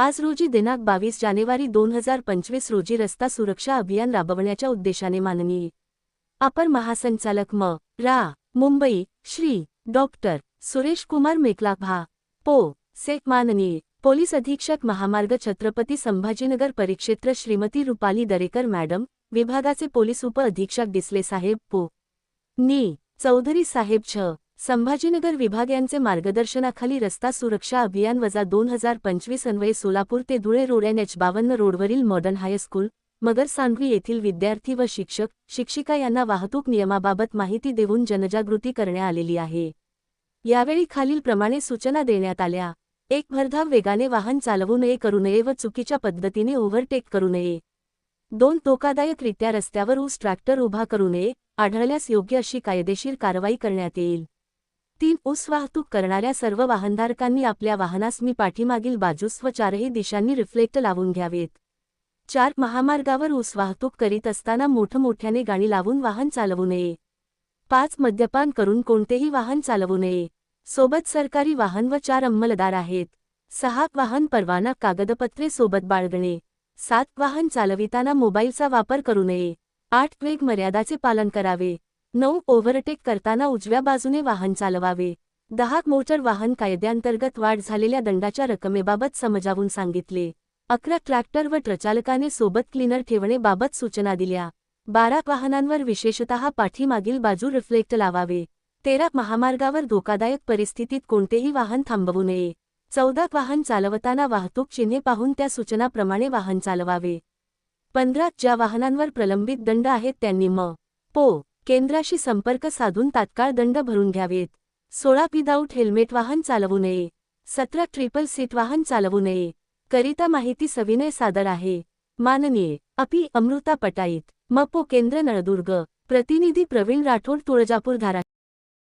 आज रोजी दिनांक बावीस जानेवारी दोन हजार पंचवीस रोजी रस्ता सुरक्षा अभियान राबवण्याच्या उद्देशाने माननीय अपर महासंचालक म. रा. मुंबई श्री. डॉक्टर सुरेश कुमार मेकलाभा पो. से माननीय पोलीस अधीक्षक महामार्ग छत्रपती संभाजीनगर परिक्षेत्र श्रीमती रुपाली दरेकर मॅडम विभागाचे पोलीस उप अधीक्षक डिसले साहेब पो. नी. चौधरी साहेब छ. संभाजीनगर विभाग यांचे मार्गदर्शनाखाली रस्ता सुरक्षा अभियान वजा दोन हजार पंचवीस अन्वये सोलापूर ते धुळे रोड एन एच बावन्न रोडवरील मॉडर्न हायस्कूल मगर सांगवी येथील विद्यार्थी व शिक्षक शिक्षिका यांना वाहतूक नियमाबाबत माहिती देऊन जनजागृती करण्यात आलेली आहे. यावेळी खालीलप्रमाणे सूचना देण्यात आल्या. एक भरधाव वेगाने वाहन चालवू नये करू नये व चुकीच्या पद्धतीने ओव्हरटेक करू नये. दोन धोकादायकरित्या रस्त्यावर ऊस ट्रॅक्टर उभा करू नये आढळल्यास योग्य अशी कायदेशीर कारवाई करण्यात येईल. तीन ऊस वाहतूक करणाऱ्या सर्व वाहनधारकांनी आपल्या वाहनास मी पाठीमागील बाजूस व चारही दिशांनी रिफ्लेक्ट लावून घ्यावेत. चार महामार्गावर ऊस वाहतूक करीत असताना मोठमोठ्याने गाणी लावून वाहन चालवू नये. पाच मद्यपान करून कोणतेही वाहन चालवू नये. सोबत सरकारी वाहन व चार अंमलदार आहेत. सहा वाहन परवाना कागदपत्रे सोबत बाळगणे. सात वाहन चालविताना मोबाईलचा वापर करू नये. आठ वेग मर्यादाचे पालन करावे. नऊ ओव्हरटेक करताना उजव्या बाजूने वाहन चालवावे. दहा मोटर वाहन कायद्यांतर्गत वाढ झालेल्या दंडाच्या रकमेबाबत समजावून सांगितले. अकरा ट्रॅक्टर व ट्रचालकाने सोबत क्लीनर ठेवणेबाबत सूचना दिल्या. बारा वाहनांवर विशेषतः पाठीमागील बाजू रिफ्लेक्ट लावावे. तेरा महामार्गावर धोकादायक परिस्थितीत कोणतेही वाहन थांबवू नये. चौदा वाहन चालवताना वाहतूक चिन्हे पाहून त्या सूचनाप्रमाणे वाहन चालवावे. पंधरा ज्या वाहनांवर प्रलंबित दंड आहेत त्यांनी म. पो. केंद्राशी संपर्क साधून तात्काळ दंड भरून घ्यावेत. सोळा विदाऊट हेल्मेट वाहन चालवू नये. सतरा ट्रिपल सीट वाहन चालवू नये. करिता माहिती सविनय सादर आहे. माननीय अपी अमृता पटाईत. मपो केंद्र नळदुर्ग. प्रतिनिधी प्रवीण राठोड तुळजापूर धारा